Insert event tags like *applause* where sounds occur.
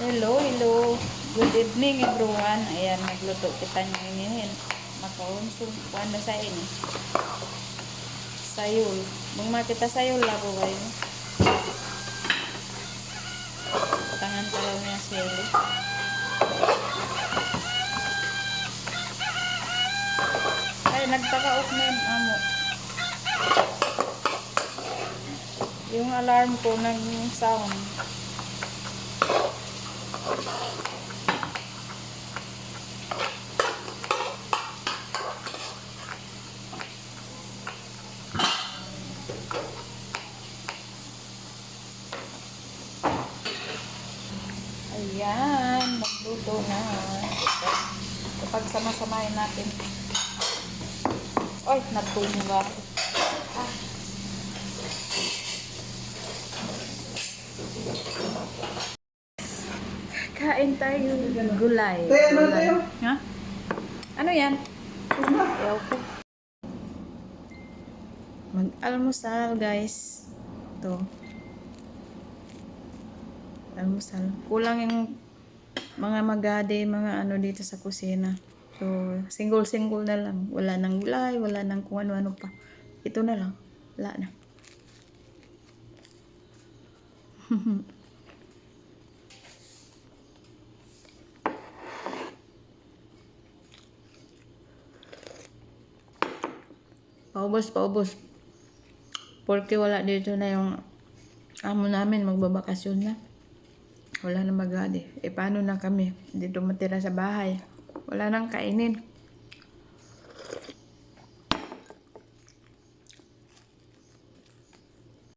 Hello, hello. Good evening everyone. Ayan, nagluto kita ngayon. Makaunso. Kuhan na sa ini. Sayul. Nung makita sayul labo kayo. Tangan talaw niya sili. Ay, nagtakaok na yung amo. Yung alarm ko nag-sound. Ayan, magluto na. Kapag sama-samahin natin. Oy, nagtunga. Ah. Kain tayo gulay. Tayo, ano tayo? Ha? Ano yan? Ayaw ko. Mag-almusal, guys. Ito. Almusal. Kulang yung mga magade, mga ano dito sa kusina. So, single-single na lang. Wala nang gulay, wala nang kung ano-ano pa. Ito na lang. Wala na. *laughs* Paubos, paubos. Porque wala dito na yung amo namin, magbabakasyon na. Wala na magadi. E paano na kami? Dito matira sa bahay. Wala nang kainin.